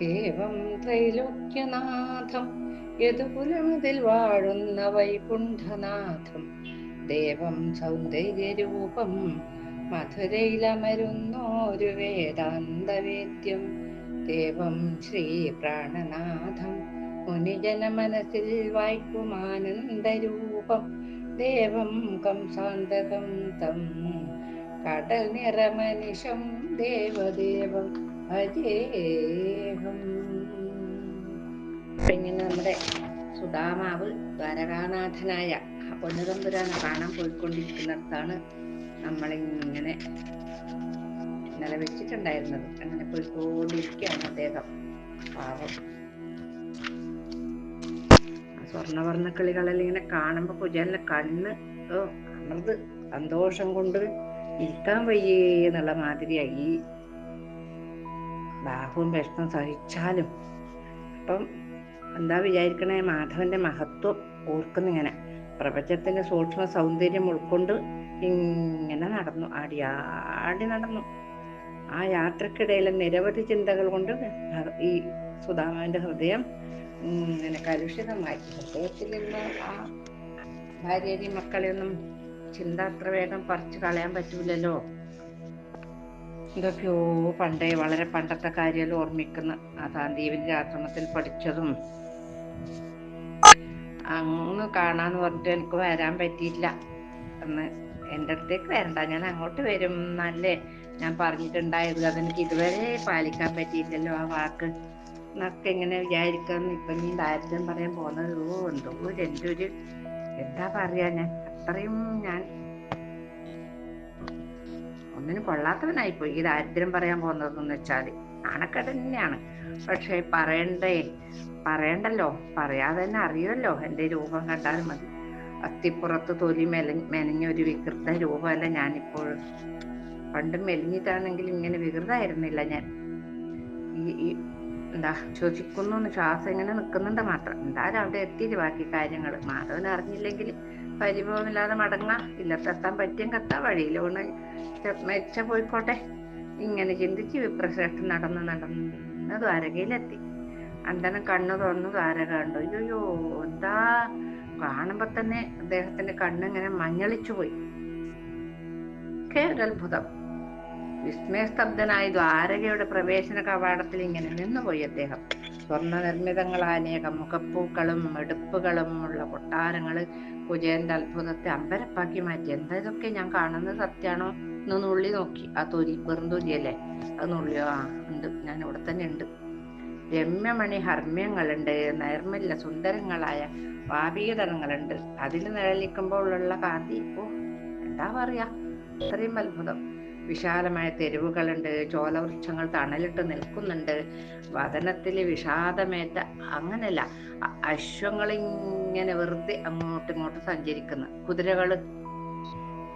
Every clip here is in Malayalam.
ദേവം ത്രൈലോക്യനാഥം യദുകുലമതിൽ വാഴുന്ന വൈകുണ്ഠനാഥം. ദേവം സൗന്ദര്യരൂപം മധുരയിലമരുന്നോരു വേദാന്തവേദ്യം. ദേവം ശ്രീ പ്രാണനാഥം മുനിജന മനസ്സിൽ വായ്ക്കുമാനന്ദരൂപം. ദേവം കംസാന്തകം തം കടൽ നിറമനിഷം ദേവദേവം. ഇങ്ങനെ നമ്മുടെ സുധാമാവ് ദ്വാരകാനാഥനായ പൊന്നുതമ്പുരാനെ കാണാൻ പോയിക്കൊണ്ടിരിക്കുന്നിടത്താണ് നമ്മളിങ്ങനെ ഇന്നലെ വെച്ചിട്ടുണ്ടായിരുന്നത് അങ്ങനെ പോയിക്കൊണ്ടിരിക്കുകയാണ് അദ്ദേഹം. പാവം. സ്വർണവർണ കിളികളെല്ലാം ഇങ്ങനെ കാണുമ്പോ കുജാലിന്റെ കണ്ണ് അമൃത് സന്തോഷം കൊണ്ട് ഇരിക്കാൻ വയ്യേ എന്നുള്ള മാതിരിയായി. ബാഹുവും വിഷമം സഹിച്ചാലും. അപ്പം എന്താ വിചാരിക്കണേ മാധവന്റെ മഹത്വം ഓർക്കുന്നിങ്ങനെ. പ്രപഞ്ചത്തിന്റെ സൂക്ഷ്മ സൗന്ദര്യം ഉൾക്കൊണ്ട് ഇങ്ങനെ നടന്നു ആടി ആടി നടന്നു. ആ യാത്രക്കിടയിലെ നിരവധി ചിന്തകൾ കൊണ്ട് ഈ സുധാമാവിന്റെ ഹൃദയം ഇങ്ങനെ കലുഷിതമായി. ഹൃദയത്തിൽ നിന്ന് ആ ഭാര്യയെയും മക്കളെയൊന്നും ചിന്ത അത്ര വേഗം പറിച്ചു കളയാൻ പറ്റൂലല്ലോ. എന്തൊക്കെയോ പണ്ടേ വളരെ പണ്ടത്തെ കാര്യമെല്ലാം ഓർമ്മിക്കുന്ന. ആ സാന്ദീപിന്റെ ആശ്രമത്തിൽ പഠിച്ചതും. അങ്ങ് കാണാന്ന് പറഞ്ഞിട്ട് എനിക്ക് വരാൻ പറ്റിയില്ല. എന്ന് എന്റെ അടുത്തേക്ക് വരണ്ട. ഞാൻ അങ്ങോട്ട് വരും. എന്നല്ലേ ഞാൻ പറഞ്ഞിട്ടുണ്ടായത് അതെനിക്ക് ഇതുവരെ പാലിക്കാൻ പറ്റിയില്ലല്ലോ ആ വാക്ക്. എന്നൊക്കെ ഇങ്ങനെ വിചാരിക്കാന്ന് ഇപ്പൊ നീ ദാരിദ്ര്യം പറയാൻ പോകുന്നത്. ഓ എന്തോ എന്റെ ഒരു എന്താ പറയാ ഞാൻ? അത്രയും ഞാൻ ഒന്നിനും കൊള്ളാത്തവനായിപ്പോയി. ഈ ദാരിദ്ര്യം പറയാൻ പോകുന്നതെന്ന് വെച്ചാൽ നാണക്കേട് തന്നെയാണ്. പക്ഷെ പറയണ്ടേ? പറയണ്ടല്ലോ. പറയാതെ തന്നെ അറിയുമല്ലോ. എന്റെ രൂപം കണ്ടാൽ മതി. അത്തിപ്പുറത്ത് തൊലി മെല മെനഞ്ഞ ഒരു വികൃത രൂപമല്ല ഞാനിപ്പോൾ. പണ്ട് മെലിഞ്ഞിട്ടാണെങ്കിൽ ഇങ്ങനെ വികൃതായിരുന്നില്ല ഞാൻ. ഈ ഈ എന്താ ശ്വസിക്കുന്നു ശ്വാസം ഇങ്ങനെ നിൽക്കുന്നുണ്ട് മാത്രം. എന്തായാലും അവിടെ എത്തിയിട്ട് ബാക്കി കാര്യങ്ങൾ മാധവൻ അറിഞ്ഞില്ലെങ്കിൽ പരിഭവമില്ലാതെ മടങ്ങാ. ഇല്ലത്തെത്താൻ പറ്റിയും കത്ത. വഴിയിലോണ് മരിച്ച പോയിക്കോട്ടെ. ഇങ്ങനെ ചിന്തിച്ച് വിപ്രശ്രേഷ്ഠൻ നടന്ന് നടന്ന് ദ്വാരകയിലെത്തി. അന്തനം കണ്ണു തുറന്നു ദ്വാരക കണ്ടു. അയ്യോ എന്താ? കാണുമ്പോ തന്നെ അദ്ദേഹത്തിന്റെ കണ്ണിങ്ങനെ മഞ്ഞളിച്ചു പോയി. ഒരത്ഭുതം വിസ്മയസ്തബ്ധനായി ദ്വാരകയുടെ പ്രവേശന കവാടത്തിൽ ഇങ്ങനെ നിന്നുപോയി അദ്ദേഹം. സ്വർണ നിർമ്മിതങ്ങളായ അനേകം മുഖപ്പൂക്കളും എടുപ്പുകളും ഉള്ള കൊട്ടാരങ്ങൾ കുജയന്റെ അത്ഭുതത്തെ അമ്പരപ്പാക്കി മാറ്റി. എന്താ ഇതൊക്കെ ഞാൻ കാണുന്നത് സത്യാണോ? എന്ന് നുള്ളി നോക്കി. ആ തൊലി വെറും തൊലിയല്ലേ? അത് നുള്ളിയോ? ആ ഉണ്ട്. ഞാൻ ഇവിടെ തന്നെ ഉണ്ട്. രമ്യമണി ഹർമ്മ്യങ്ങളുണ്ട്. നൈർമല്യ സുന്ദരങ്ങളായ വാപീകരണങ്ങളുണ്ട് അതിൽ നിഴലിക്കുമ്പോഴുള്ള കാന്തി ഓ എന്താ പറയാ? ഇത്രയും അത്ഭുതം. വിശാലമായ തെരുവുകളുണ്ട് ചോലവൃക്ഷങ്ങൾ തണലിട്ട് നിൽക്കുന്നുണ്ട് വതനത്തിൽ വിഷാദമേറ്റ അങ്ങനല്ല അശ്വങ്ങൾ ഇങ്ങനെ വെറുതെ അങ്ങോട്ടും ഇങ്ങോട്ടും സഞ്ചരിക്കുന്നു. കുതിരകൾ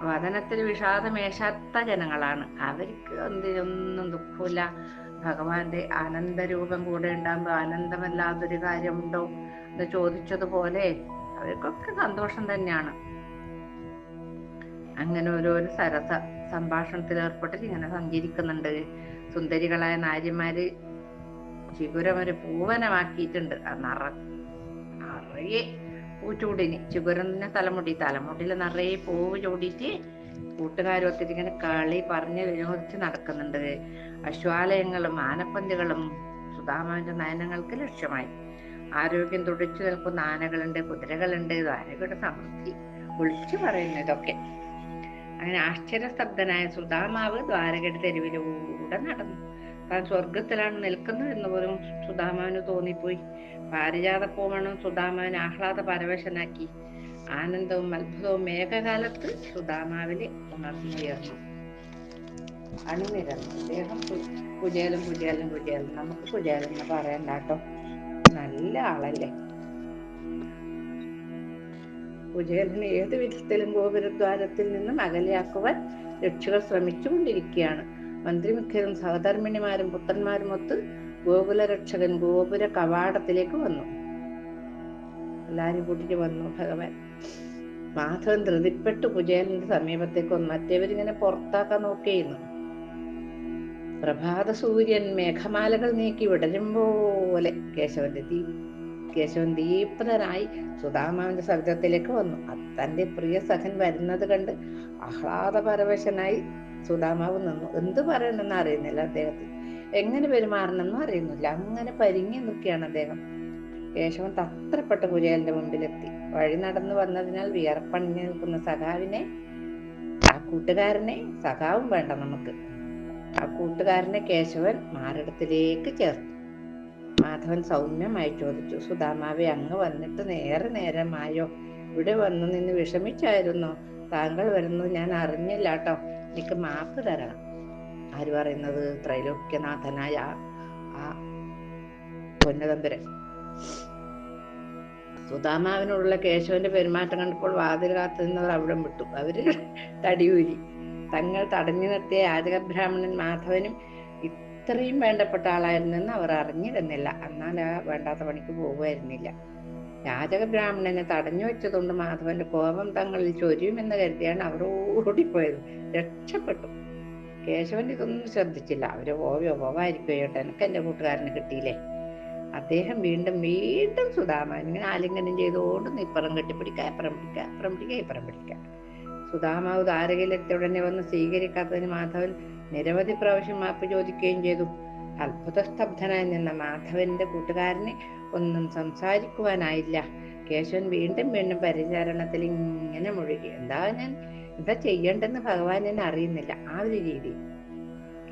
വതനത്തിൽ വിഷാദമേശാത്ത ജനങ്ങളാണ്. അവർക്ക് എന്തിനൊന്നും ദുഃഖമില്ല ഭഗവാന്റെ ആനന്ദരൂപം കൂടെ ഉണ്ടാകുമ്പോ ആനന്ദമല്ലാതൊരു കാര്യമുണ്ടോ? എന്ന് ചോദിച്ചതുപോലെ അവർക്കൊക്കെ സന്തോഷം തന്നെയാണ്. അങ്ങനെ ഓരോരോ സരസ സംഭാഷണത്തിൽ ഏർപ്പെട്ടിട്ട് ഇങ്ങനെ സഞ്ചരിക്കുന്നുണ്ട്. സുന്ദരികളായ നാര്യന്മാര് ചിഗുരം ഒരു പൂവനമാക്കിയിട്ടുണ്ട്. നിറ നിറയെ പൂ ചൂടിന്. തന്നെ തലമുടി. തലമുടിയിൽ നിറയെ പൂവ് ചൂടിയിട്ട് കൂട്ടുകാരൊത്തിരി ഇങ്ങനെ കളി പറഞ്ഞ് വിനോദിച്ച് നടക്കുന്നുണ്ട്. അശ്വാലയങ്ങളും ആനപ്പന്തികളും സുധാമാവിന്റെ നയനങ്ങൾക്ക് ലക്ഷ്യമായി. ആരോഗ്യം തുടിച്ചു നിൽക്കുന്ന ആനകളുണ്ട് കുതിരകളുണ്ട്. ദ്വാരകയുടെ സമൃദ്ധി. വിളിച്ചു പറയുന്നു ഇതൊക്കെ അങ്ങനെ ആശ്ചര്യസ്തബ്ധനായ സുധാമാവ് ദ്വാരകയുടെ തെരുവിലൂടെ നടന്നു. താൻ സ്വർഗത്തിലാണ് നിൽക്കുന്നത് എന്ന് പോലും സുധാമാവിന് തോന്നിപ്പോയി. പാരിജാത പോവണം സുധാമാവിനെ ആഹ്ലാദ പരവശനാക്കി. ആനന്ദവും അത്ഭുതവും മേഘകാലത്ത് സുധാമാവിലെ ഉണർന്നുയർന്നു അണിനിരന്നു. അദ്ദേഹം കുജേലും കുജേലും കുജേലും നമുക്ക് കുജേലും എന്ന് പറയണ്ട നല്ല ആളല്ലേ? കുചേലനെ ഏത് വിധത്തിലും ഗോപുരദ്വാരത്തിൽ നിന്നും അകലെയാക്കുവാൻ രക്ഷകൾ ശ്രമിച്ചുകൊണ്ടിരിക്കുകയാണ്. മന്ത്രിമുഖ്യരും സഹധർമ്മിണിമാരും പുത്രന്മാരും ഒത്ത് ഗോകുല രക്ഷകൻ ഗോപുര കവാടത്തിലേക്ക് വന്നു. എല്ലാരും കൂട്ടിട്ട് വന്നു ഭഗവാൻ. മാധവൻ ധൃതിപ്പെട്ട് കുചേലന്റെ സമീപത്തേക്ക് വന്നു. മറ്റേവരിങ്ങനെ പുറത്താക്കാൻ നോക്കിയിരുന്നു. പ്രഭാത സൂര്യൻ മേഘമാലകൾ നീക്കി വിടരും പോലെ കേശവന്റെ ദീ കേശവൻ ദീപ്തനായി സുധാമാവിന്റെ സവിധത്തിലേക്ക് വന്നു. തന്റെ പ്രിയ സഖൻ വരുന്നത് കണ്ട് ആഹ്ലാദപരവശനായി സുധാമാവ് നിന്നു. എന്ത് പറയണമെന്ന് അറിയുന്നില്ല അദ്ദേഹത്തിന്. എങ്ങനെ പെരുമാറണമെന്നും അറിയുന്നില്ല. അങ്ങനെ പരിങ്ങി നിൽക്കുകയാണ് അദ്ദേഹം. കേശവൻ തത്രപ്പെട്ട കുര്യാലിന്റെ മുമ്പിലെത്തി. വഴി നടന്നു വന്നതിനാൽ വിയർപ്പണിഞ്ഞു നിൽക്കുന്ന സഖാവിനെ ആ കൂട്ടുകാരനെ സഖാവും വേണ്ട നമുക്ക്. ആ കൂട്ടുകാരനെ കേശവൻ മാറിടത്തിലേക്ക് ചേർത്തു. മാധവൻ സൗമ്യമായി ചോദിച്ചു സുധാമാവെ അങ്ങ് വന്നിട്ട് നേരെ നേരമായോ? ഇവിടെ വന്നു നിന്ന് വിഷമിച്ചായിരുന്നോ? താങ്കൾ വരുന്നത് ഞാൻ അറിഞ്ഞില്ല കേട്ടോ എനിക്ക് മാപ്പ് തരണം. ആര് പറയുന്നത്? ത്രൈലോക്യനാഥനായ ആ- പൊന്നതമ്പരൻ. സുധാമാവിനോടുള്ള കേശവന്റെ പെരുമാറ്റം കണ്ടപ്പോൾ വാതിൽ കാത്തു നിന്നവർ അവിടെ വിട്ടു. അവർ തടിയൂരി. തങ്ങൾ തടഞ്ഞു നിർത്തിയ യാചക ബ്രാഹ്മണൻ മാധവനും ഇത്രയും വേണ്ടപ്പെട്ട ആളായിരുന്നെന്ന് അവർ അറിഞ്ഞിരുന്നില്ല. എന്നാൽ ആ വേണ്ടാത്ത പണിക്ക് പോകുമായിരുന്നില്ല രാജബ്രാഹ്മണനെ ബ്രാഹ്മണനെ തടഞ്ഞു വെച്ചതുകൊണ്ട് മാധവന്റെ കോപം തങ്ങളിൽ ചൊരിയുമെന്ന് കരുതിയാണ് അവർ ഓടിപ്പോയത്. രക്ഷപ്പെട്ടു. കേശവൻ ഇതൊന്നും ശ്രദ്ധിച്ചില്ല. അവർ പോവോ പോവായിരിക്കും എനിക്ക് എന്റെ കൂട്ടുകാരന് കിട്ടിയില്ലേ? അദ്ദേഹം വീണ്ടും വീണ്ടും സുധാമൻ ഇങ്ങനെ ആലിംഗനം ചെയ്തുകൊണ്ട് ഇപ്പുറം കെട്ടിപ്പിടിക്കുക അപ്പുറം പിടിക്കുക അപ്പുറം പിടിക്കുക ഇപ്പുറം പിടിക്കുക. സുധാമാവ് ദ്വാരകയിലെത്തിയ ഉടനെ വന്ന് സ്വീകരിക്കാത്തതിന് മാധവൻ നിരവധി പ്രാവശ്യം മാപ്പ് ചോദിക്കുകയും ചെയ്തു. അത്ഭുത സ്തബ്ധനായി നിന്ന മാധവന്റെ കൂട്ടുകാരന് ഒന്നും സംസാരിക്കുവാനായില്ല. കേശവൻ വീണ്ടും വീണ്ടും പരിചരണത്തിൽ ഇങ്ങനെ മുഴുകി. എന്താ ഞാൻ എന്താ ചെയ്യേണ്ടെന്ന് ഭഗവാൻ എന്നെ അറിയുന്നില്ല. ആ ഒരു രീതി.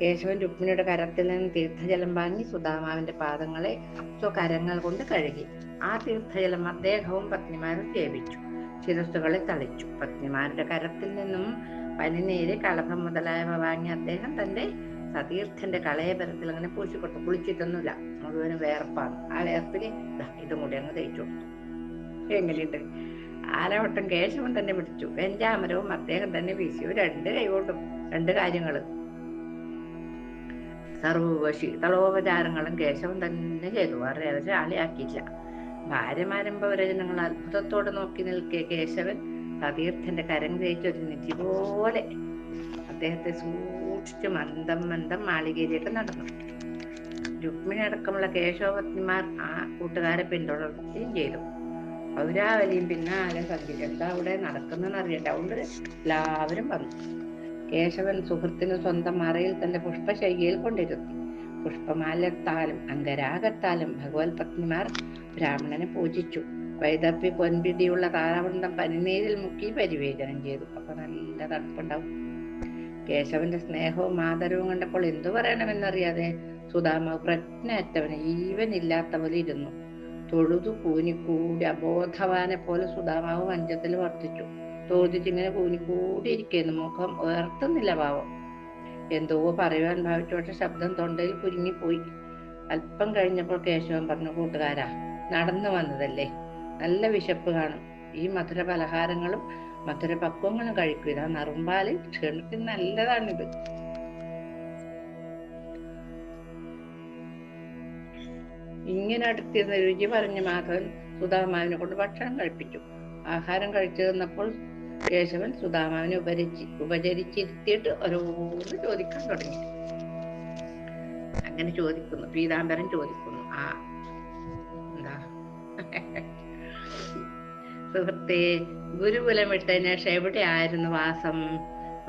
കേശവൻ രുക്മിണിയുടെ കരത്തിൽ നിന്ന് തീർത്ഥജലം വാങ്ങി സുധാമാവിന്റെ പാദങ്ങളെ സ്വകരങ്ങൾ കൊണ്ട് കഴുകി. ആ തീർത്ഥജലം അദ്ദേഹവും പത്നിമാരും സേവിച്ചു. ശിരസ്സുകളെ തളിച്ചു. പത്നിമാരുടെ കരത്തിൽ നിന്നും പനിനീര് കളഭം മുതലായവ വാങ്ങി അദ്ദേഹം തന്റെ സതീർത്ഥന്റെ കളയപരത്തിൽ അങ്ങനെ പൂശിക്കൊടുത്തു കുളിച്ചിട്ടൊന്നുമില്ല. മുഴുവനും വേർപ്പാണ്. ആ വേർപ്പിൽ ദാ ഇതും കൂടി അങ്ങ് തേച്ചു കൊടുത്തു. എങ്ങനെയുണ്ട്? ആലവട്ടം കേശവൻ തന്നെ പിടിച്ചു. വെഞ്ചാമരവും അദ്ദേഹം തന്നെ വീശിയു രണ്ട് കൈകൊണ്ടും രണ്ട് കാര്യങ്ങൾ. സർവ ശീതളോപചാരങ്ങളും കേശവൻ തന്നെ ചെയ്തു. വേറെ ആളിയാക്കിയില്ല ഭാര്യമാരംഭവരചനങ്ങൾ അത്ഭുതത്തോടെ നോക്കി നിൽക്കെ കേശവൻ സതീർത്ഥന്റെ കരം തേച്ചൊരു നിധി പോലെ അദ്ദേഹത്തെ സൂക്ഷിച്ച് മന്ദം മന്ദം മാളികയിലേക്ക് നടന്നു. രുക്മിണി അടക്കമുള്ള കേശവപത്നിമാർ ആ കൂട്ടുകാരെ പിന്തുടർത്തുകയും ചെയ്തു. പൗരാവലിയും പിന്നാലെ സഞ്ചരിച്ചു എന്താ അവിടെ നടക്കുന്നതെന്ന് അറിയട്ടെ. അതുകൊണ്ട് എല്ലാവരും വന്നു. കേശവൻ സുഹൃത്തിന് സ്വന്തം മറയിൽ തന്റെ പുഷ്പശൈലിയിൽ കൊണ്ടിരുത്തി. പുഷ്പമാലത്താലും അങ്കരാഗത്താലും ഭഗവത് പത്നിമാർ ബ്രാഹ്മണനെ പൂജിച്ചു. വൈദപ്പി പൊൻപിടിയുള്ള താരവൃന്ദം പനിനീരിൽ മുക്കി പരിവേചനം ചെയ്തു. അപ്പൊ നല്ല തണുപ്പുണ്ടാവും. കേശവന്റെ സ്നേഹവും ആദരവും കണ്ടപ്പോൾ എന്തു പറയണമെന്നറിയാതെ സുധാമാവ് പ്രജ്ഞയറ്റവന് ഇല്ലാത്ത പോലെ ഇരുന്നു. തൊഴുതു കൂനിക്കൂടി അബോധവാനെ പോലെ സുധാമാവ് മഞ്ചത്തിൽ വർത്തിച്ചു. തോതിച്ചിങ്ങനെ കൂനിക്കൂടി ഇരിക്കുന്നു മുഖം ഉയർത്തുന്നില്ല ഭാവം എന്തോ പറയുവാൻ ഭാവിച്ചു ശബ്ദം തൊണ്ടയിൽ കുരുങ്ങിപ്പോയി. അല്പം കഴിഞ്ഞപ്പോൾ കേശവൻ പറഞ്ഞു കൂട്ടുകാരാ നടന്നു വന്നതല്ലേ? നല്ല വിശപ്പ് കാണും. ഈ മധുര പലഹാരങ്ങളും മധുര പക്വങ്ങളും കഴിക്കും. ഇതാ നറുമ്പാൽ. ക്ഷീണത്തിന് നല്ലതാണിത്. ഇങ്ങനെ അടുത്തിരുന്ന രുചി പറഞ്ഞ് മാധവൻ സുധാമാവിനെ കൊണ്ട് ഭക്ഷണം കഴിപ്പിച്ചു. ആഹാരം കഴിച്ചു തന്നപ്പോൾ കേശവൻ സുധാമാവിനെ ഉപരിച്ച് ഉപചരിച്ചിരുത്തിയിട്ട് ഓരോന്ന് ചോദിക്കാൻ തുടങ്ങി. അങ്ങനെ ചോദിക്കുന്നു. പീതാംബരൻ ചോദിക്കുന്നു. ആ എന്താ? സുഹൃത്തെ ഗുരുകുലം വിട്ടതിന് ശേഷം എവിടെയായിരുന്നു വാസം?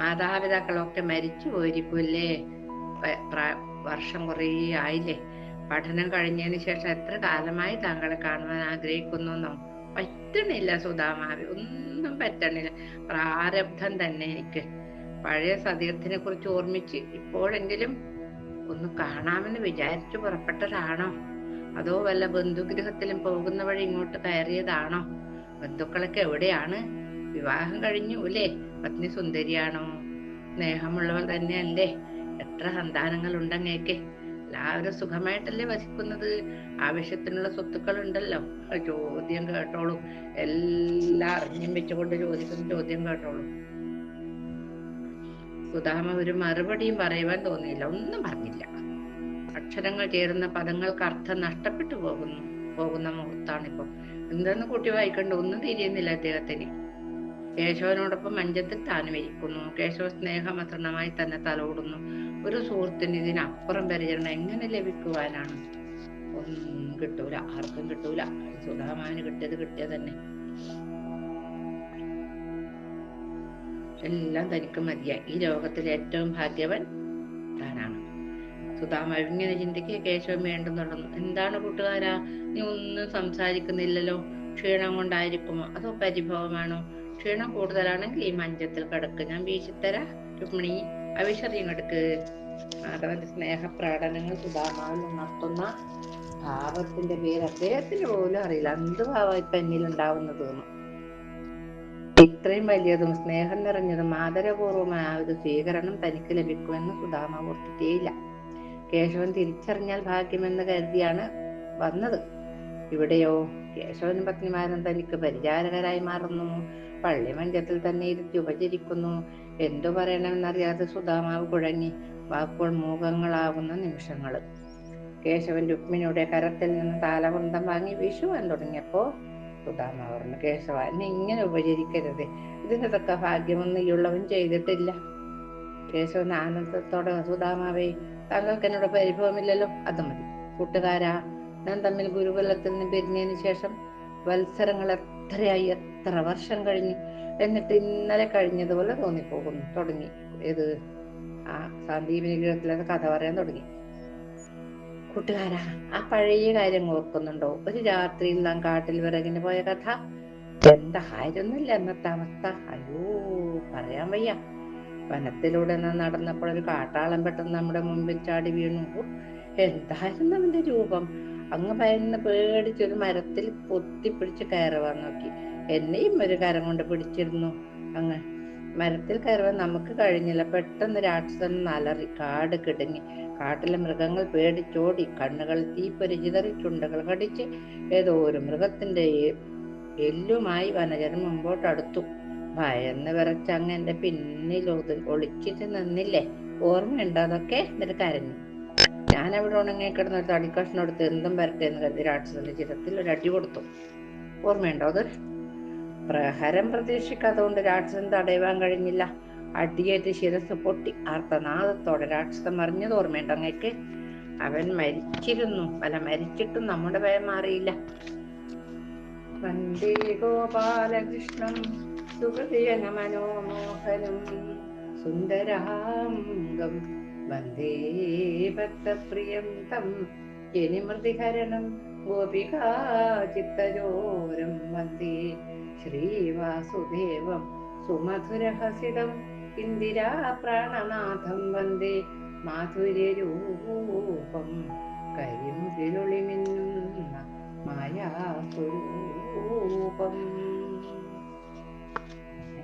മാതാപിതാക്കളൊക്കെ മരിച്ചു പോയിരിക്കൂല്ലേ പ- വർഷം കുറേ ആയില്ലേ? പഠനം കഴിഞ്ഞതിന് ശേഷം എത്ര കാലമായി താങ്കളെ കാണുവാൻ ആഗ്രഹിക്കുന്നു പറ്റണില്ല സുധാമാവി ഒന്നും പറ്റണില്ല. പ്രാരബ്ധം തന്നെ എനിക്ക്. പഴയ സതീർത്ഥിനെ കുറിച്ച് ഓർമ്മിച്ച് ഇപ്പോഴെങ്കിലും ഒന്ന് കാണാമെന്ന് വിചാരിച്ചു പുറപ്പെട്ടതാണോ? അതോ വല്ല ബന്ധുഗൃഹത്തിലും പോകുന്ന വഴി ഇങ്ങോട്ട് കയറിയതാണോ? ബന്ധുക്കളൊക്കെ എവിടെയാണ്? വിവാഹം കഴിഞ്ഞു അല്ലേ? പത്നി സുന്ദരിയാണോ? സ്നേഹമുള്ളവൾ തന്നെയല്ലേ? എത്ര സന്താനങ്ങൾ ഉണ്ടങ്ങേക്ക് എല്ലാവരും സുഖമായിട്ടല്ലേ വസിക്കുന്നത്? ആവശ്യത്തിനുള്ള സ്വത്തുക്കൾ ഉണ്ടല്ലോ ചോദ്യം കേട്ടോളൂ. എല്ലാ അറിഞ്ഞും വെച്ചുകൊണ്ട് ചോദിക്കുന്ന ചോദ്യം കേട്ടോളൂ. സുധാമ ഒരു മറുപടിയും പറയുവാൻ തോന്നിയില്ല. ഒന്നും പറഞ്ഞില്ല. അക്ഷരങ്ങൾ ചേരുന്ന പദങ്ങൾക്ക് അർത്ഥം നഷ്ടപ്പെട്ടു പോകുന്നു. പോകുന്ന മുഹൂർത്താണിപ്പോ. എന്തെന്ന് കൂട്ടി വായിക്കണ്ട ഒന്നും തിരിയുന്നില്ല അദ്ദേഹത്തിന്. കേശവനോടൊപ്പം മഞ്ചത്തിൽ താനും ഇരിക്കുന്നു. കേശവ സ്നേഹമസൃണമായി തന്നെ തലോടുന്നു. ഒരു സുഹൃത്തിന് ഇതിനപ്പുറം പരിചരണം എങ്ങനെ ലഭിക്കുവാനാണ്? ഒന്നും കിട്ടൂല ആർക്കും കിട്ടൂല. സുധാമാന് കിട്ടിയത് കിട്ടിയത് തന്നെ. എല്ലാം തനിക്ക് മതിയായി. ഈ ലോകത്തിലെ ഏറ്റവും ഭാഗ്യവൻ സുധാമ ഇങ്ങനെ ചിന്തിക്കുക കേശവൻ വീണ്ടും തുടർന്നു. എന്താണ് കൂട്ടുകാരാ? നീ ഒന്നും സംസാരിക്കുന്നില്ലല്ലോ. ക്ഷീണം കൊണ്ടായിരിക്കുമോ? അതോ പരിഭവമാണോ? ക്ഷീണം കൂടുതലാണെങ്കിൽ ഈ മഞ്ചത്തിൽ കിടക്ക്. ഞാൻ വീശിത്തര. രുക്മിണി അവിശറിയും എടുക്ക്. മാധവന്റെ സ്നേഹപ്രകടനങ്ങൾ സുധാമാവിൽ ഉണർത്തുന്ന ഭാവത്തിന്റെ പേര് അദ്ദേഹത്തിന് പോലും അറിയില്ല. എന്ത് ഭാവം ഇപ്പൊ എന്നിൽ ഉണ്ടാവുന്നത് ഇത്രയും വലിയതും സ്നേഹം നിറഞ്ഞതും ആദരപൂർവമായ ഒരു സ്വീകരണം തനിക്ക് ലഭിക്കുമെന്ന് സുധാമ ഓർത്തിട്ടേയില്ല. കേശവൻ തിരിച്ചറിഞ്ഞാൽ ഭാഗ്യമെന്ന് കരുതിയാണ് വന്നത്. ഇവിടെയോ? കേശവനും പത്നിമാരും തനിക്ക് പരിചാരകരായി മാറുന്നു. പള്ളി മഞ്ചത്തിൽ തന്നെ ഇരുത്തി ഉപചരിക്കുന്നു. എന്തു പറയണമെന്നറിയാതെ സുധാമാവ് കുഴങ്ങി വാക്കുകൾ മൂകങ്ങളാകുന്ന നിമിഷങ്ങൾ. കേശവൻ രുക്മിണിയുടെ കരത്തിൽ നിന്ന് താലവൃന്ദം വാങ്ങി വിഷുവാൻ തുടങ്ങിയപ്പോ സുധാമാവ് പറഞ്ഞു കേശവ എന്നെ ഇങ്ങനെ ഉപചരിക്കരുത്. ഇതിനതൊക്കെ ഭാഗ്യമൊന്നും ഈ ഉള്ളവൻ ചെയ്തിട്ടില്ല. കേശവൻ ആനന്ദത്തോടെ സുധാമാവേ താങ്കൾക്ക് എന്നോട് പരിഭവമില്ലല്ലോ? അത് മതി. കൂട്ടുകാരാ ഞാൻ തമ്മിൽ ഗുരുകുലത്തിൽ നിന്ന് പിരിഞ്ഞതിന് ശേഷം വത്സരങ്ങൾ എത്രയായി എത്ര വർഷം കഴിഞ്ഞു എന്നിട്ട് ഇന്നലെ കഴിഞ്ഞതുപോലെ തോന്നിപ്പോകുന്നു. തുടങ്ങി. ഏത്? ആ സന്ദീപിനി ഗൃഹത്തിലത് കഥ പറയാൻ തുടങ്ങി. കൂട്ടുകാരാ ആ പഴയ കാര്യം ഓർക്കുന്നുണ്ടോ? ഒരു രാത്രിയിൽ നാം കാട്ടിൽ വിറകിന് പോയ കഥ? എന്താ? എന്തായിരുന്നില്ല എന്നത്തെ അവസ്ഥ. അയ്യോ പറയാൻ വയ്യ. വനത്തിലൂടെ നടന്നപ്പോൾ ഒരു കാട്ടാളൻ പെട്ടെന്ന് നമ്മുടെ മുമ്പിൽ ചാടി വീണു. എന്തായിരുന്നു അവന്റെ രൂപം? അങ്ങ് ഭയന്ന് പേടിച്ചൊരു മരത്തിൽ പൊത്തിപ്പിടിച്ച് കയറുവാൻ നോക്കി. എന്നെയും ഒരു കരം കൊണ്ട് പിടിച്ചിരുന്നു. അങ്ങ് മരത്തിൽ കയറുവാൻ നമുക്ക് കഴിഞ്ഞില്ല. പെട്ടെന്ന് രാക്ഷസൻ നലറി കാട് കിടങ്ങി. കാട്ടിലെ മൃഗങ്ങൾ പേടിച്ചോടി. കണ്ണുകൾ തീപ്പൊരി ചിതറി ചുണ്ടകൾ കടിച്ച് ഏതോ ഒരു മൃഗത്തിന്റെ എല്ലുമായി വനജനം മുമ്പോട്ടടുത്തു. ഭയന്ന് വിറച്ച് അങ്ങ് എന്റെ പിന്നിൽ ഒളിച്ചിട്ട് നിന്നില്ലേ? ഓർമ്മയുണ്ടോ അതൊക്കെ? എന്നിട്ട് കരഞ്ഞു. ഞാൻ അവിടെ ഉണങ്ങി കിടന്ന ഒരു തടിക്കഷ്ണം എടുത്ത് എന്തും വരട്ടെ എന്ന് കരുതി രാക്ഷസന്റെ ചിരത്തിൽ ഒരു അടി കൊടുത്തു. ഓർമ്മയുണ്ടോ അത്? പ്രഹരം പ്രതീക്ഷിക്കാത്തതുകൊണ്ട് രാക്ഷസൻ തടയുവാൻ കഴിഞ്ഞില്ല. അടിയേറ്റ് ശിരസ് പൊട്ടി ആർത്തനാദത്തോടെ രാക്ഷസൻ മറിഞ്ഞത് ഓർമ്മയുണ്ടോ അങ്ങേക്ക്? അവൻ മരിച്ചിരുന്നു. അല്ല മരിച്ചിട്ടും നമ്മുടെ ഭയം മാറിയില്ല. വന്ദേ ഗോപാലകൃഷ്ണം സുഹൃദയന മനോമോഹനം സുന്ദരാംഗം. വന്ദേ ഭക്തപ്രിയം തം ജനിമൃതിഹരണം ഗോപികാ ചിത്തജോരം. വന്ദേ ശ്രീവാസുദേവം സുമധുരഹസിതം ഇന്ദിരാ പ്രാണനാഥം വന്ദേ മാധുര്യരൂപം കരിമുകിലൊളിമിന്നുന്ന മായാസ്വരൂപം.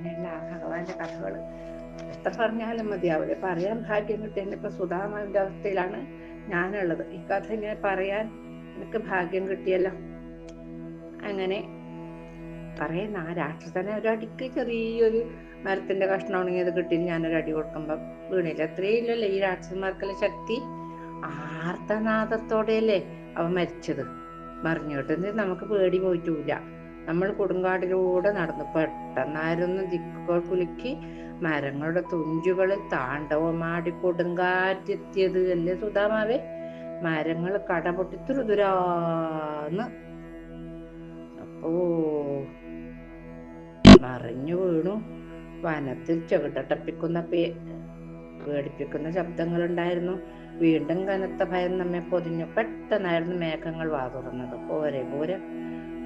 അങ്ങനെയുള്ള ആ ഭഗവാന്റെ കഥകൾ എത്ര പറഞ്ഞാലും മതിയാവില്ല പറയാൻ ഭാഗ്യം കിട്ടിയ ഇപ്പൊ സുധാമാവിന്റെ അവസ്ഥയിലാണ് ഞാനുള്ളത്. ഈ കഥ ഇങ്ങനെ പറയാൻ എനിക്ക് ഭാഗ്യം കിട്ടിയല്ലോ. അങ്ങനെ പറയുന്ന ആ രാക്ഷസനെ അടിക്ക് ചെറിയൊരു മരത്തിന്റെ കഷ്ണം ഉണങ്ങിയത് കിട്ടി. ഞാനൊരു അടി കൊടുക്കുമ്പോ വീണില്ല. അത്രയും ഇല്ലല്ലോ ഈ രാക്ഷസന്മാർക്കുള്ള ശക്തി. ആർത്തനാദത്തോടെയല്ലേ അവൻ മരിച്ചത്? മറിഞ്ഞോട്ടെന്ന് നമുക്ക് പേടി പോയിട്ടില്ല. നമ്മൾ കൊടുങ്കാടിലൂടെ നടന്നു. പെട്ടെന്നായിരുന്നു ദിക്കുകൾ കുലുക്കി. മരങ്ങളുടെ തുഞ്ചുകളിൽ താണ്ഡവമാടി കൊടുങ്കാറ്റെത്തിയത് അല്ലേ സുധാമാവേ? മരങ്ങൾ കടപൊട്ടി തുരുതുരാന്ന്. അപ്പോ മറിഞ്ഞു വീണു. വനത്തിൽ ചെകിട്ടപ്പിക്കുന്ന പേ പേടിപ്പിക്കുന്ന ശബ്ദങ്ങൾ ഉണ്ടായിരുന്നു വീണ്ടും കനത്ത ഭയം നമ്മെ പൊതിഞ്ഞു. പെട്ടെന്നായിരുന്നു മേഘങ്ങൾ വാതുറന്നത്. പോരെ പോരെ.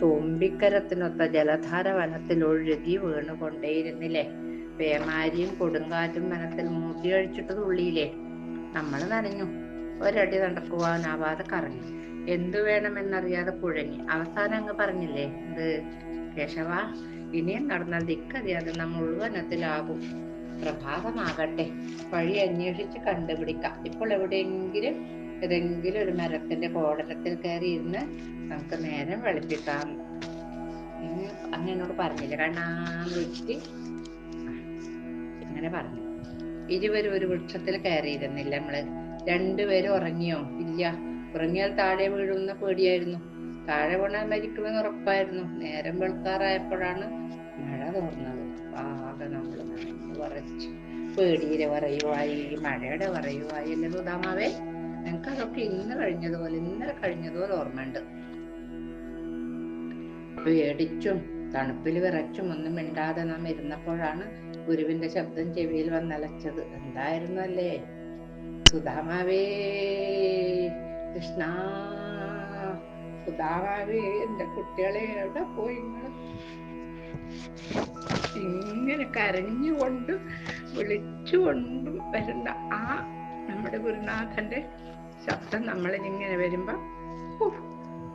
തുമ്പിക്കരത്തിനൊത്ത ജലധാര വനത്തിൽ ഒഴുകി വീണുകൊണ്ടേയിരുന്നില്ലേ? പേമാരിയും കൊടുങ്കാറ്റും വനത്തിൽ മൂട്ടിയഴിച്ചിട്ട് തുള്ളിയില്ലേ നമ്മൾ നനഞ്ഞു. ഒരടി നടക്കുവാനാവാതെ കറങ്ങി. എന്തു വേണമെന്നറിയാതെ കുഴങ്ങി അവസാനം അങ്ങ് പറഞ്ഞില്ലേ? ഇത് കേശവ ഇനിയും നടന്നാൽ ദിക്കറിയാതെ നമ്മൾ ഉൾവനത്തിലാകും പ്രഭാതമാകട്ടെ. വഴി അന്വേഷിച്ച് കണ്ടുപിടിക്കാം. ഇപ്പോൾ എവിടെയെങ്കിലും ഏതെങ്കിലും ഒരു മരത്തിന്റെ കോടലത്തിൽ കയറി ഇരുന്ന് നമുക്ക് നേരം വെളുപ്പിക്കാം. അങ്ങനെ അങ്ങ് എന്നോട് പറഞ്ഞില്ല. കണ്ണാന്ന് വെച്ചിട്ട് അങ്ങനെ പറഞ്ഞു. ഇരുവരും ഒരു വൃക്ഷത്തിൽ കയറിയിരുന്നില്ല നമ്മൾ. രണ്ടുപേരും ഉറങ്ങിയോ? ഇല്ല. ഉറങ്ങിയാൽ താഴെ വീഴുന്ന പേടിയായിരുന്നു. താഴെ വീണാൽ മരിക്കുമെന്ന് ഉറപ്പായിരുന്നു. നേരം വെളുക്കാറായപ്പോഴാണ് മഴ തോർന്നത്. ആകെ നമ്മൾ വിറച്ച്. പേടിയുടെ പറയുവായി മഴയുടെ പറയുവായി അല്ലേ സുധാമാവേ? ഞങ്ങൾക്ക് അതൊക്കെ ഇന്ന് കഴിഞ്ഞതുപോലെ ഇന്നലെ കഴിഞ്ഞതുപോലെ ഓർമ്മയുണ്ട്. പേടിച്ചും തണുപ്പിൽ വിറച്ചും ഒന്നും മിണ്ടാതെ നാം ഇരുന്നപ്പോഴാണ് ഗുരുവിന്റെ ശബ്ദം ചെവിയിൽ വന്നലച്ചത്. എന്തായിരുന്നു അല്ലേ സുധാമാവേ കൃഷ്ണ സുധാമാവേ എന്റെ കുട്ടികളെ എവിടെ പോയി ഇങ്ങനെ കരഞ്ഞുകൊണ്ട് വിളിച്ചുകൊണ്ടും വരുന്ന ആ നമ്മുടെ ഗുരുനാഥന്റെ ശബ്ദം നമ്മളിങ്ങനെ വരുമ്പോ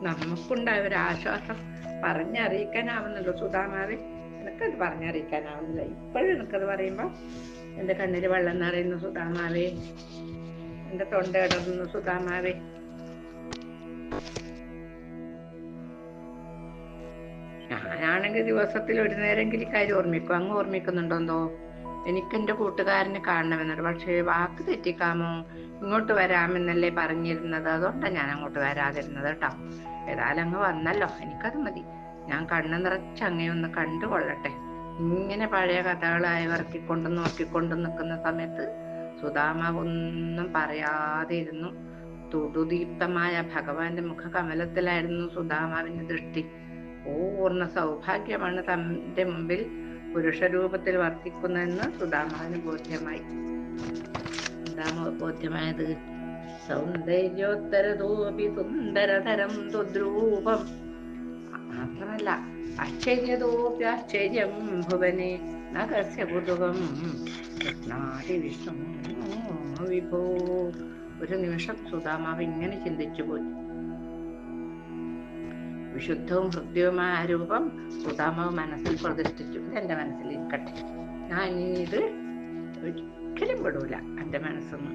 നമുക്കുണ്ടായ ഒരു ആശ്വാസം പറഞ്ഞറിയിക്കാനാവുന്നുള്ളൂ സുധാമാറി എനിക്കത് പറഞ്ഞറിയിക്കാനാവുന്നില്ല. ഇപ്പോഴും എനിക്കത് പറയുമ്പോ എന്റെ കണ്ണിൽ വെള്ളം നിറയുന്നു സുധാമാവേ. എന്റെ തൊണ്ട ഇടറുന്നു സുധാമാവേ. ഞാനാണെങ്കിൽ ദിവസത്തിൽ ഒരു നേരമെങ്കിലും കാര്യം ഓർമ്മിക്കും. അങ്ങ് ഓർമ്മിക്കുന്നുണ്ടോന്നോ എന്റെ കൂട്ടുകാരനെ കാണണമെന്നുണ്ട് പക്ഷേ വാക്ക് തെറ്റിക്കാമോ? ഇങ്ങോട്ട് വരാമെന്നല്ലേ പറഞ്ഞിരുന്നത്. അതുകൊണ്ടാണ് ഞാൻ അങ്ങോട്ട് വരാതിരുന്നത് കേട്ടോ. ഏതായാലും അങ്ങ് വന്നല്ലോ. എനിക്കത് മതി. ഞാൻ കണ്ണു നിറച്ച് അങ്ങയൊന്ന് കണ്ടുകൊള്ളട്ടെ. ഇങ്ങനെ പഴയ കഥകളായി വർക്കിക്കൊണ്ട് നോക്കിക്കൊണ്ട് നിൽക്കുന്ന സമയത്ത് സുധാമ ഒന്നും പറയാതെ ഇരുന്നു തുടുദീപ്തമായ ഭഗവാന്റെ മുഖകമലത്തിലായിരുന്നു സുധാമാവിന്റെ ദൃഷ്ടി. പൂർണ സൗഭാഗ്യമാണ് തന്റെ മുമ്പിൽ പുരുഷരൂപത്തിൽ വർത്തിക്കുന്നതെന്ന് സുധാമാവിന് ബോധ്യമായി. എന്താ മോ- ബോധ്യമായത് സൗന്ദര്യോത്തരതോപി സുന്ദരതരം തുദ്രൂപം. മാത്രമല്ല ആശ്ചര്യതോപ്യാശ്ചര്യം ഭുവനെ നഗസ്യ കുതുകം കൃഷ്ണാതി വിഷ്ണു വിഭോ. ഒരു നിമിഷം സുധാമാവ് ഇങ്ങനെ ചിന്തിച്ചു പോയി വിശുദ്ധവും ഹൃദ്യവുമായ ആ രൂപം സുതാമവ് മനസ്സിൽ പ്രതിഷ്ഠിച്ചു ഇത് എന്റെ മനസ്സിൽ ഇരിക്കട്ടെ. ഞാൻ ഇനി ഇത് ഒരിക്കലും വിടൂല എന്റെ മനസ്സൊന്ന്.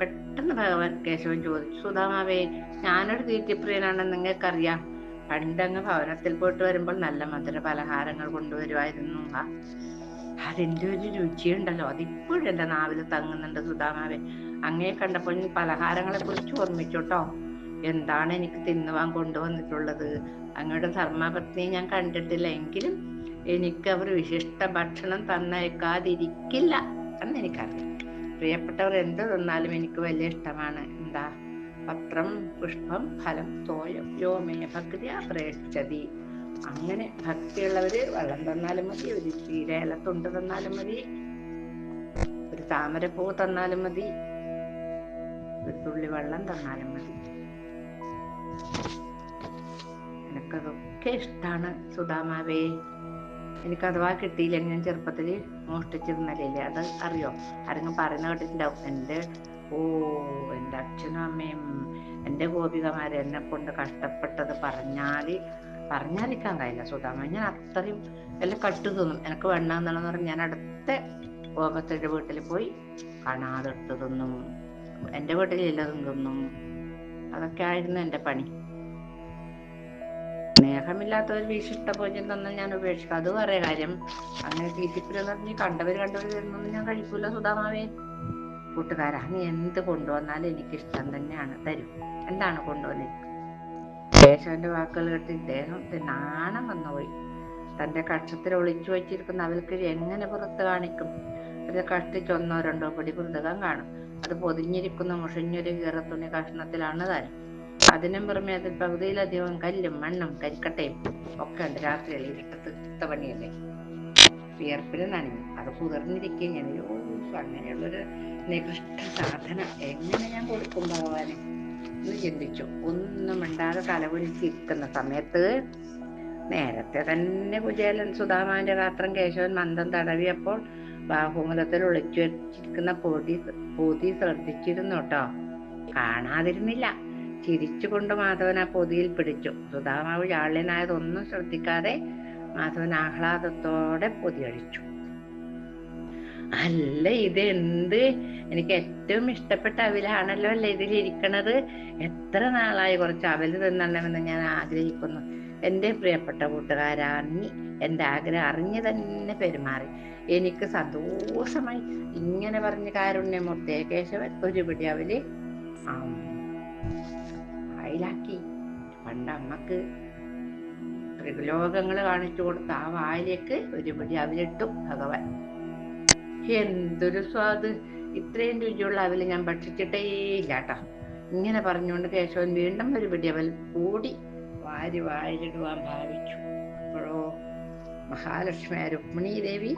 പെട്ടെന്ന് ഭഗവാൻ കേശവൻ ചോദിച്ചു സുധാമാവേ ഞാനൊരു തീറ്റിപ്രിയനാണെന്ന് നിങ്ങൾക്കറിയാം. പണ്ടങ്ങ് ഭവനത്തിൽ പോയിട്ട് വരുമ്പോൾ നല്ല മധുര പലഹാരങ്ങൾ കൊണ്ടുവരുമായിരുന്നു. ആ അതിന്റെ ഒരു രുചിയുണ്ടല്ലോ. അതിപ്പോഴും എന്റെ നാവിൽ തങ്ങുന്നുണ്ട് സുധാമാവേ അങ്ങേ കണ്ടപ്പോൾ പലഹാരങ്ങളെ കുറിച്ച് ഓർമ്മിച്ചോട്ടോ? എന്താണ് എനിക്ക് തിന്നുവാൻ കൊണ്ടുവന്നിട്ടുള്ളത്? അങ്ങയുടെ ധർമ്മപത്നിയെ ഞാൻ കണ്ടിട്ടില്ല. എങ്കിലും എനിക്ക് അവർ വിശിഷ്ട ഭക്ഷണം തന്നേക്കാതിരിക്കില്ല എന്ന് എനിക്കറിയാം. പ്രിയപ്പെട്ടവർ എന്ത് തന്നാലും എനിക്ക് വലിയ ഇഷ്ടമാണ്. എന്താ? പത്രം പുഷ്പം ഫലം തോയം യോമേ ഭക്തി അപ്രേക്ഷതി അങ്ങനെ ഭക്തിയുള്ളവര് വെള്ളം തന്നാലും മതി ഒരു ചീരയിലത്തുണ്ട് തന്നാലും മതി ഒരു താമരപ്പൂ തന്നാലും മതി ഒരു തുള്ളി വെള്ളം തന്നാലും മതി. എനിക്കതൊക്കെ ഇഷ്ടാണ് സുധാമാവേ. എനിക്ക് അഥവാ കിട്ടിയില്ലെങ്കിൽ ഞാൻ ചെറുപ്പത്തിൽ മോഷ്ടിച്ചിരുന്നല്ലേ. അത് അറിയോ? ആരെങ്കിലും പറയുന്ന കേട്ടിട്ടുണ്ടാവും. എന്റെ ഓ എന്റെ അച്ഛനും അമ്മയും എന്റെ ഗോപികമാരെ എന്നെ കൊണ്ട് കഷ്ടപ്പെട്ടത് പറഞ്ഞാൽ പറഞ്ഞാലിക്കാൻ കഴിയില്ല സുധാമ. ഞാൻ അത്രയും എല്ലാം കട്ടു തിന്നും. എനിക്ക് വേണ്ട എന്നുള്ളത് പറഞ്ഞ് ഞാൻ അടുത്ത ഗോപത്തിന്റെ വീട്ടിൽ പോയി കാണാതെ തിന്നും. എന്റെ വീട്ടിലില്ലതും തിന്നും. അതൊക്കെ ആയിരുന്നു എന്റെ പണി. സ്നേഹമില്ലാത്ത ഒരു വിശിഷ്ട ഭോജ്യം തന്നാൽ ഞാൻ ഉപേക്ഷിക്കും. അത് വേറെ കാര്യം. അങ്ങനെ തീറ്റിപ്പിലെന്ന് പറഞ്ഞ് കണ്ടവര് കണ്ടവര് തരുന്നൊന്നും ഞാൻ കഴിക്കൂല സുധാമാവേ. കൂട്ടുകാരാ നീ എന്ത് കൊണ്ടുവന്നാലും എനിക്ക് ഇഷ്ടം തന്നെയാണ്. തരും. എന്താണ് കൊണ്ടുവന്നത് കേശവന്റെ വാക്കുകൾ കേട്ട് ഇദ്ദേഹം നാണം വന്നുപോയി. തന്റെ കക്ഷത്തിൽ ഒളിച്ചു വച്ചിരിക്കുന്ന അവൾക്ക് എങ്ങനെ പുറത്ത് കാണിക്കും? ഒരു കഷ്ടിച്ച് ഒന്നോ രണ്ടോ പിടി മൃതകം കാണും. അത് പൊതിഞ്ഞിരിക്കുന്ന മുഷിഞ്ഞൊരു കീറത്തുണി കഷ്ണത്തിലാണ് താനും അതിനും പുറമെ അതിൽ പകുതിയിലധികം കല്ലും മണ്ണും കരിക്കട്ടയും ഒക്കെ ഉണ്ട് രാത്രിയിൽ ഇരുട്ടത്ത് പണിയല്ലേ? വിയർപ്പിൽ നനഞ്ഞു അത് കുതിർന്നിരിക്കുകയും ഞാൻ ഓ അങ്ങനെയുള്ളൊരു നികൃഷ്ട സാധന. എങ്ങനെ ഞാൻ കൊടുക്കും ഭഗവാനെ? എന്ന് ചിന്തിച്ചു. ഒന്നും മിണ്ടാതെ തലകുലിച്ചിരിക്കുന്ന സമയത്ത് നേരത്തെ തന്നെ കുചേലൻ സുധാമാന്റെ ഗാത്രം കേശവൻ മന്ദം തടവിയപ്പോൾ ബാഹുമുഖത്തിൽ ഒളിച്ചു വെച്ചിരിക്കുന്ന പൊടി പൊതി ശ്രദ്ധിച്ചിരുന്നു കേട്ടോ. കാണാതിരുന്നില്ല. ചിരിച്ചുകൊണ്ട് മാധവൻ ആ പൊതിയിൽ പിടിച്ചു. സുധാമാവ് ചാള്യനായതൊന്നും ശ്രദ്ധിക്കാതെ മാധവൻ ആഹ്ലാദത്തോടെ പൊതിയടിച്ചു അല്ല ഇത് എന്ത് എനിക്ക് ഏറ്റവും ഇഷ്ടപ്പെട്ട അവിലാണല്ലോ അല്ലേ ഇതിലിരിക്കണത് എത്ര നാളായി കുറച്ച് അവൽ തിന്നണമെന്ന് ഞാൻ ആഗ്രഹിക്കുന്നു. എന്റെ പ്രിയപ്പെട്ട കൂട്ടുകാരാ നീ എന്റെ ആഗ്രഹം അറിഞ്ഞു തന്നെ പെരുമാറി. എനിക്ക് സന്തോഷമായി ഇങ്ങനെ പറഞ്ഞ് കാരുണ്യമൂർത്തിയെ കേശവൻ ഒരുപിടി അവൽ ആം, വായിലാക്കി പണ്ട് അമ്മയ്ക്ക് കാണിച്ചു കൊടുത്ത ആ വായിലേക്ക് ഒരു പിടി അവലിട്ടു ഭഗവാൻ. എന്തൊരു സ്വാദ്. ഇത്രയും രുചിയുള്ള അവൽ ഞാൻ ഭക്ഷിച്ചിട്ടേ ഇല്ല ഇങ്ങനെ പറഞ്ഞുകൊണ്ട് കേശവൻ വീണ്ടും ഒരു പിടി അവൽ കൂടി വാരി വായിലിടുവാൻ ഭാവിച്ചു. അപ്പോഴോ മഹാലക്ഷ്മിയ രുക്മിണി ദേവി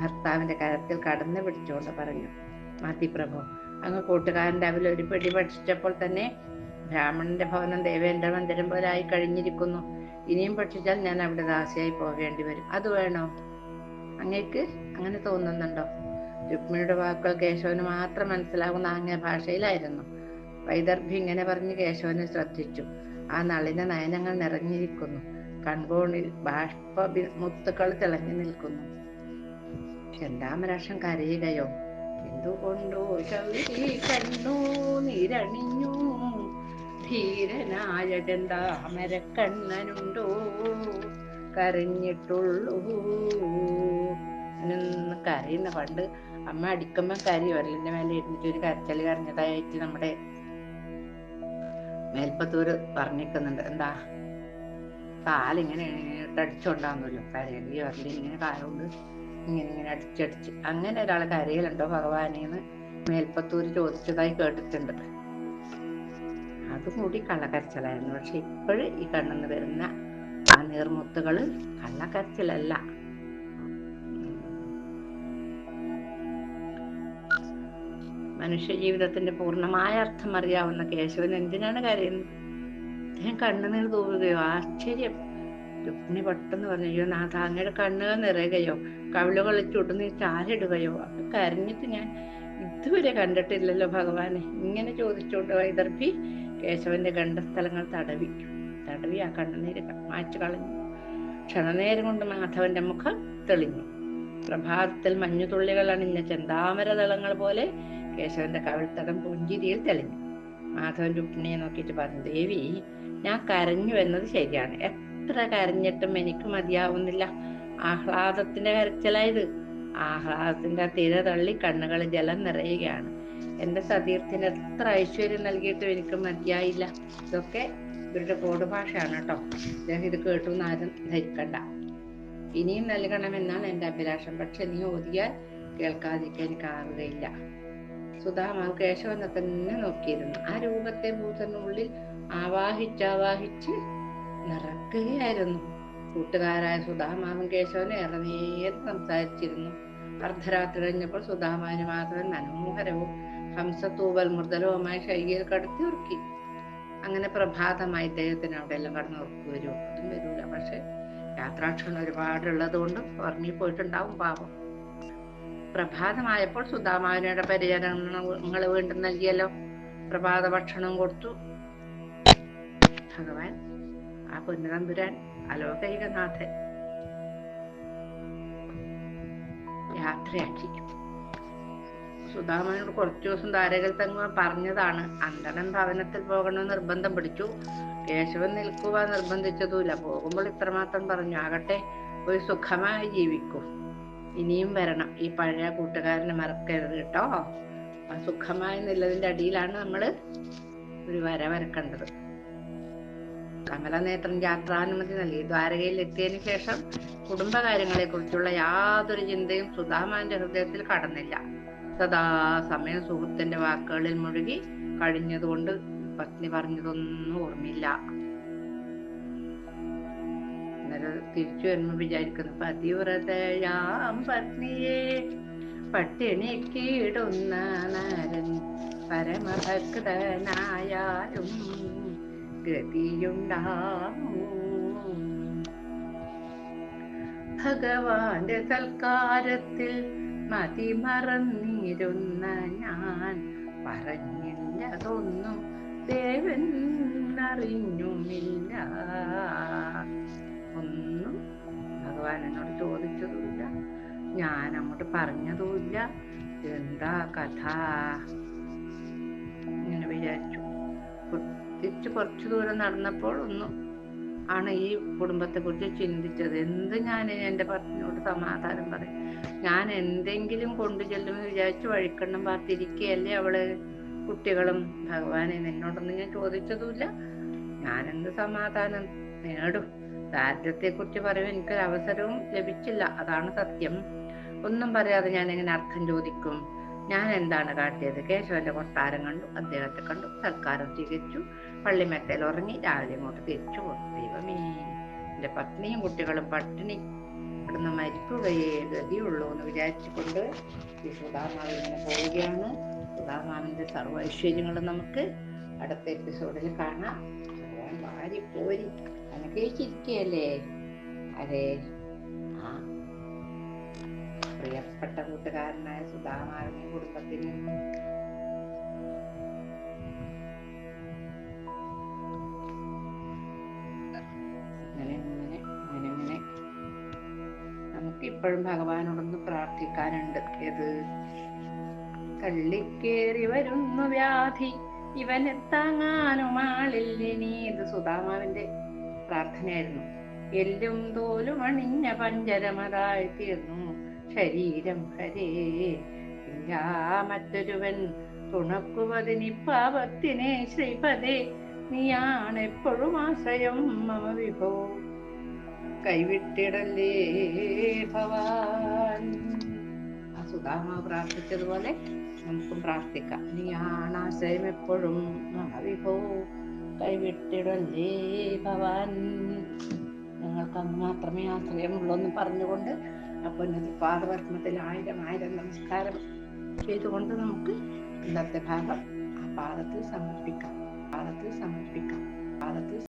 ഭർത്താവിന്റെ കരത്തിൽ കടന്നു പിടിച്ചുകൊണ്ട് പറഞ്ഞു മതി പ്രഭു അങ്ങ് കൂട്ടുകാരന്റെ അവൽ ഒരു പിടി ഭക്ഷിച്ചപ്പോൾ തന്നെ ബ്രാഹ്മണന്റെ ഭവനം ദേവേന്ദ്ര മന്ദിരം പോലെ ആയി കഴിഞ്ഞിരിക്കുന്നു. ഇനിയും ഭക്ഷിച്ചാൽ ഞാൻ അവിടെ ദാസിയായി പോകേണ്ടി വരും. അത് വേണോ? അങ്ങേക്ക് അങ്ങനെ തോന്നുന്നുണ്ടോ? രുക്മിണിയുടെ വാക്കുകൾ കേശവന് മാത്രം മനസ്സിലാകുന്ന ആംഗ്യ ഭാഷയിലായിരുന്നു. വൈദർഭി ഇങ്ങനെ പറഞ്ഞ് കേശവനെ ശ്രദ്ധിച്ചു. ആ നളിന നയനങ്ങൾ നിറഞ്ഞിരിക്കുന്നു. കൺകോണിൽ ബാഷ്പ മുത്തുക്കൾ തിളങ്ങി നിൽക്കുന്നു. ചെന്താമരാക്ഷം കരയുകയോ? എന്തുകൊണ്ടോ കണ്ണു നിരണിഞ്ഞു. ധീരനായ ചെന്താമരക്കണ്ണനുണ്ടോ കരഞ്ഞിട്ടുള്ളൂ. കരയുന്ന പണ്ട് അമ്മ അടിക്കുമ്പോ കരി ഒരലിന്റെ മേലെ ഇരുന്നിട്ട് ഒരു കരച്ചൽ കരഞ്ഞതായിട്ട് നമ്മുടെ മേൽപ്പത്തൂര് പറഞ്ഞിരിക്കുന്നുണ്ട്. എന്താ? കാലിങ്ങനെ അടിച്ചോണ്ടാന്നല്ലോ ഈ ഒരലി ഇങ്ങനെ കാലുകൊണ്ട് ഇങ്ങനെ ഇങ്ങനെ അടിച്ചടിച്ച്. അങ്ങനെ ഒരാൾ കരയിലുണ്ടോ ഭഗവാനേന്ന് മേൽപ്പത്തൂര് ചോദിച്ചതായി കേട്ടിട്ടുണ്ട്. അതും കൂടി കള്ളക്കരച്ചിലായിരുന്നു. പക്ഷെ ഇപ്പോഴും ഈ കണ്ണെന്ന് വരുന്ന ആ നീർമുത്തുകൾ കള്ളക്കരച്ചിലല്ല. മനുഷ്യ ജീവിതത്തിന്റെ പൂർണമായ അർത്ഥം അറിയാവുന്ന കേശവൻ എന്തിനാണ് കരയുന്നത്? അദ്ദേഹം കണ്ണുനീർ തൂവുകയോ ആശ്ചര്യം. രുക്മിണി പെട്ടെന്ന് പറഞ്ഞു അയ്യോ നാ താങ്ങയുടെ കണ്ണുകൾ നിറയുകയോ കവിളുകൾ ചുടുന്നീ ചാലിടുകയോ അത് കരഞ്ഞിട്ട് ഞാൻ ഇതുവരെ കണ്ടിട്ടില്ലല്ലോ ഭഗവാനെ. ഇങ്ങനെ ചോദിച്ചുകൊണ്ട് വൈദർഭി കേശവന്റെ ഗണ്ഡസ്ഥലങ്ങൾ തടവി തടവി ആ കണ്ണുനീര് മാറ്റി കളഞ്ഞു. ക്ഷണനേരം കൊണ്ട് മാധവന്റെ മുഖം തെളിഞ്ഞു. പ്രഭാതത്തിൽ മഞ്ഞുതുള്ളികൾ അണിഞ്ഞ ചെന്താമര ദളങ്ങൾ പോലെ കേശവന്റെ കവിൾത്തടം പുഞ്ചിരിയിൽ തെളിഞ്ഞു. മാധവൻ രുക്മിണിയെ നോക്കിയിട്ട് പറഞ്ഞു ദേവി ഞാൻ കരഞ്ഞു എന്നത് ശരിയാണ്. എത്ര കരഞ്ഞിട്ടും എനിക്ക് മതിയാവുന്നില്ല. ആഹ്ലാദത്തിന്റെ കരച്ചിലായത് ആഹ്ലാദത്തിന്റെ തിര തള്ളി കണ്ണുകളിൽ ജലം നിറയുകയാണ്. എന്റെ സതീർത്ഥിന് എത്ര ഐശ്വര്യം നൽകിയിട്ടും എനിക്ക് മതിയായില്ല. ഇതൊക്കെ ഇവരുടെ കോടുഭാഷയാണ് കേട്ടോ അദ്ദേഹം ഇത് കേട്ടു എന്ന് ആരും ധരിക്കണ്ട. ഇനിയും നൽകണമെന്നാണ് എന്റെ അഭിലാഷം. പക്ഷെ നീ ഓതിയാൽ കേൾക്കാതിരിക്കാൻ എനിക്കാവുകയില്ല സുധാമാവ് കേശവനെ തന്നെ നോക്കിയിരുന്നു. ആ രൂപത്തെ ഭൂതനുള്ളിൽ ആവാഹിച്ചാവാഹിച്ച് നിറക്കുകയായിരുന്നു കൂട്ടുകാരായ സുധാമാവും കേശവനും ഏറെ നേരം സംസാരിച്ചിരുന്നു. അർദ്ധരാത്രി കഴിഞ്ഞപ്പോൾ സുധാമാന് മാധവൻ മനോഹരവും ഹംസത്തൂവൽ മൃദലവുമായ ശൈലിയിൽ കടത്തി ഉറക്കി അങ്ങനെ പ്രഭാതമായി ഇദ്ദേഹത്തിന് അവിടെ എല്ലാം കടന്നു ഉറക്കു വരും. അതും വരൂല. പക്ഷെ യാത്രാക്ഷണം ഒരുപാടുള്ളത് കൊണ്ട് ഉറങ്ങി പോയിട്ടുണ്ടാവും പാപം പ്രഭാതമായപ്പോൾ സുധാമാവിനയുടെ പരിചരണങ്ങൾ വീണ്ടും നൽകിയല്ലോ. പ്രഭാത ഭക്ഷണം കൊടുത്തു. ഭഗവാൻ ആ പൊന്നുതമ്പുരാൻ അലോകൈകനാഥൻ യാത്രയാക്കി. സുധാമനോട് കുറച്ചു ദിവസം ധാരകൽ തങ്ങുവാൻ പറഞ്ഞതാണ്. അന്തണൻ ഭവനത്തിൽ പോകണമെന്ന് നിർബന്ധം പിടിച്ചു. കേശവൻ നിൽക്കുവാൻ നിർബന്ധിച്ചതുമില്ല. പോകുമ്പോൾ ഇത്രമാത്രം പറഞ്ഞു. ആകട്ടെ ഒരു സുഖമായി ജീവിക്കൂ. ഇനിയും വരണം. ഈ പഴയ കൂട്ടുകാരനെ മറക്കരുത് കേട്ടോ. ആ സുഖമായി നില്ലതിന്റെ അടിയിലാണ് നമ്മൾ ഒരു വര വരക്കേണ്ടത്. കമലനേത്രൻ യാത്രാനുമതി നൽകി. ദ്വാരകയിൽ എത്തിയതിനു ശേഷം കുടുംബകാര്യങ്ങളെ കുറിച്ചുള്ള യാതൊരു ചിന്തയും സുധാമാന്റെ ഹൃദയത്തിൽ കടന്നില്ല. സദാ സമയം സുഹൃത്തിന്റെ വാക്കുകളിൽ മുഴുകി കഴിഞ്ഞതുകൊണ്ട് പത്നി പറഞ്ഞതൊന്നും ഓർമ്മയില്ല. തിരിച്ചു എന്ന് വിചാരിക്കുന്നു. പതിവ്രതയാം പത്നിയെ പട്ടിണിക്കിടുന്ന നരൻ പരമഭക്തനായാലും ഗതിയുണ്ടാമോ? ഭഗവാന്റെ സൽക്കാരത്തിൽ മതിമറന്നിരുന്ന ഞാൻ പറഞ്ഞില്ലതൊന്നും ദേവൻ അറിഞ്ഞുമില്ല. ഒന്നും ഭഗവാൻ എന്നോട് ചോദിച്ചതുമില്ല. ഞാൻ അങ്ങോട്ട് പറഞ്ഞതുമില്ല. എന്താ കഥ? ഇങ്ങനെ വിചാരിച്ചു. തിരിച്ച് കുറച്ചു ദൂരം നടന്നപ്പോൾ ഒന്നും ആണ് ഈ കുടുംബത്തെ കുറിച്ച് ചിന്തിച്ചത്. എന്ത് ഞാൻ എന്റെ പത്നിയോട് സമാധാനം പറയും? ഞാൻ എന്തെങ്കിലും കൊണ്ടു ചെല്ലുമെന്ന് വിചാരിച്ച് വഴിക്കണ്ണം പാർത്തിരിക്കുകയല്ലേ അവൾ? കുട്ടികളും ഭഗവാനെ നിന്നോടൊന്നും ഞാൻ ചോദിച്ചതുമില്ല. ഞാൻ എന്ത് സമാധാനം നേടും? ദാരിദ്ര്യത്തെ കുറിച്ച് പറയാൻ എനിക്കൊരു അവസരവും ലഭിച്ചില്ല. അതാണ് സത്യം. ഒന്നും പറയാതെ ഞാൻ എങ്ങനെ അർത്ഥം ചോദിക്കും? ഞാൻ എന്താണ് കാട്ടിയത്? കേശവന്റെ കൊട്ടാരം കണ്ടു അദ്ദേഹത്തെ കണ്ടു സൽക്കാരം തികച്ചു പള്ളിമെത്തയിൽ ഉറങ്ങി രാവിലെ ഇങ്ങോട്ട് തിരിച്ചു പോകും ദൈവമേ എന്റെ പത്നിയും കുട്ടികളും പട്ടിണി ഇവിടുന്ന് മരിക്കുകയേ ഗതിയുള്ളൂ എന്ന് വിചാരിച്ചുകൊണ്ട് ഈ സുധാമാവ് ഇങ്ങനെ പോവുകയാണ്. സുധാമാവിന്റെ സർവ ഐശ്വര്യങ്ങളും നമുക്ക് അടുത്ത എപ്പിസോഡിൽ കാണാം. ഭഗവാൻ വാരി പോരി അനുഗ്രഹിച്ചിരിക്കുകയല്ലേ? അതെ. ആ. പ്രിയപ്പെട്ട കൂട്ടുകാരനായ സുധാമാവിനെയും കുടുംബത്തിനും അങ്ങനെ അങ്ങനെ അങ്ങനെ അങ്ങനെ. നമുക്ക് ഇപ്പോഴും ഭഗവാനോടൊന്ന് പ്രാർത്ഥിക്കാനുണ്ട്. ഏത്? കള്ളിക്കേറി വരുന്നു വ്യാധി. ഇവനെ താങ്ങാനും ഇത് സുധാമാവിന്റെ പ്രാർത്ഥനയായിരുന്നു. എല്ലും തോലും അണിഞ്ഞ പഞ്ചരമതായി തീർന്നു. ശരീരം ഹരേ. ഇല്ലാ മറ്റൊരുവൻ തുണക്കുവതിനി പാപത്തിനെ ശ്രീപദേ. നീയാണ് എപ്പോഴും ആശയം മമ വിഭോ കൈവിട്ടിടല്ലേ ഭവാൻ. ആ സുധാമ പ്രാർത്ഥിച്ചതുപോലെ നമുക്കും പ്രാർത്ഥിക്കാം. നീയാണ് ആശ്രയം എപ്പോഴും മമ വിഭോ കൈവിട്ടിടല്ലേ ഭവാൻ. ഞങ്ങൾക്ക് അങ്ങ് മാത്രമേ ആശ്രയമുള്ളൂ എന്ന് പറഞ്ഞുകൊണ്ട് അപ്പോൾ പാദപത്മത്തിൽ ആയിരം ആയിരം നമസ്കാരം ചെയ്തുകൊണ്ട് നമുക്ക് ഇന്നത്തെ ഭാഗം ആ പാദത്തിൽ സമർപ്പിക്കാം. പാദത്തിൽ സമർപ്പിക്കാം പാദത്തിൽ